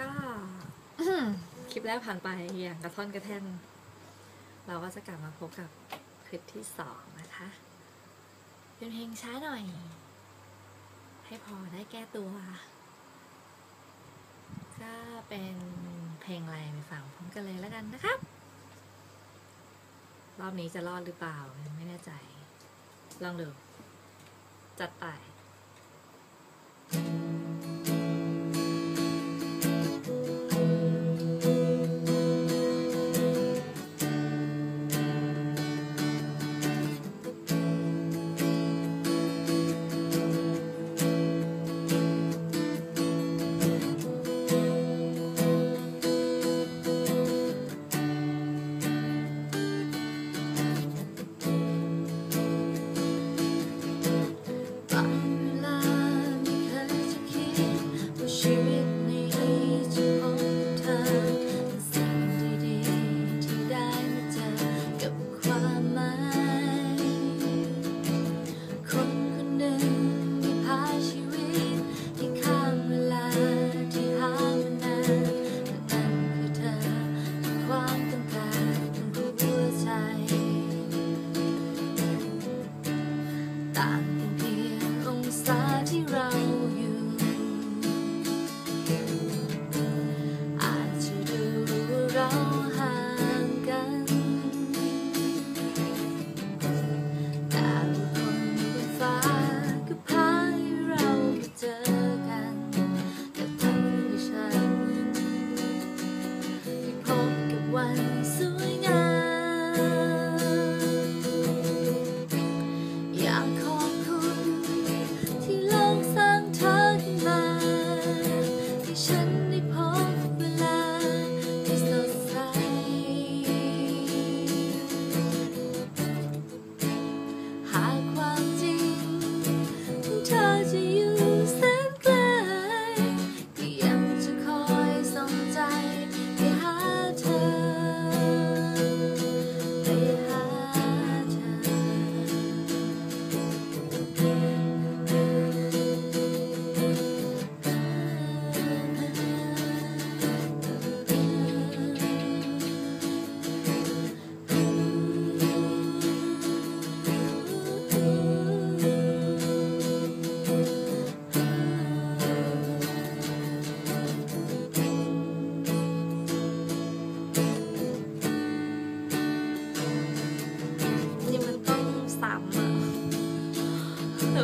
ก็ คลิปแรกผ่านไปอย่างกระท่อนกระแท่น เราก็จะกลับมาพบกับคลิปที่สองนะคะเป็นเพลงช้าหน่อย ให้พอได้แก้ตัวก็เป็นเพลงอะไรไปฟังพร้อมกันเลยแล้วกันนะครับ รอบนี้จะรอดหรือเปล่ายังไม่แน่ใจ ลองดู จัดไป ต่างกันเพียงองศาที่เราอยู่ อาจจะดูว่าเรา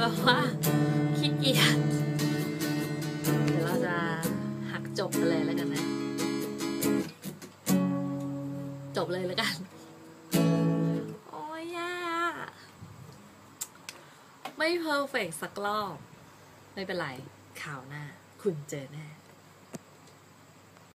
แบบว่าขี้เกียจเดี๋ยวเราจะหักจบกันเลยแล้วกันนะ จบเลยแล้วกัน โอ้ยแย่ไม่เพอร์เฟกสักรอบ ไม่เป็นไรข่าวหน้า คุณเจอแน่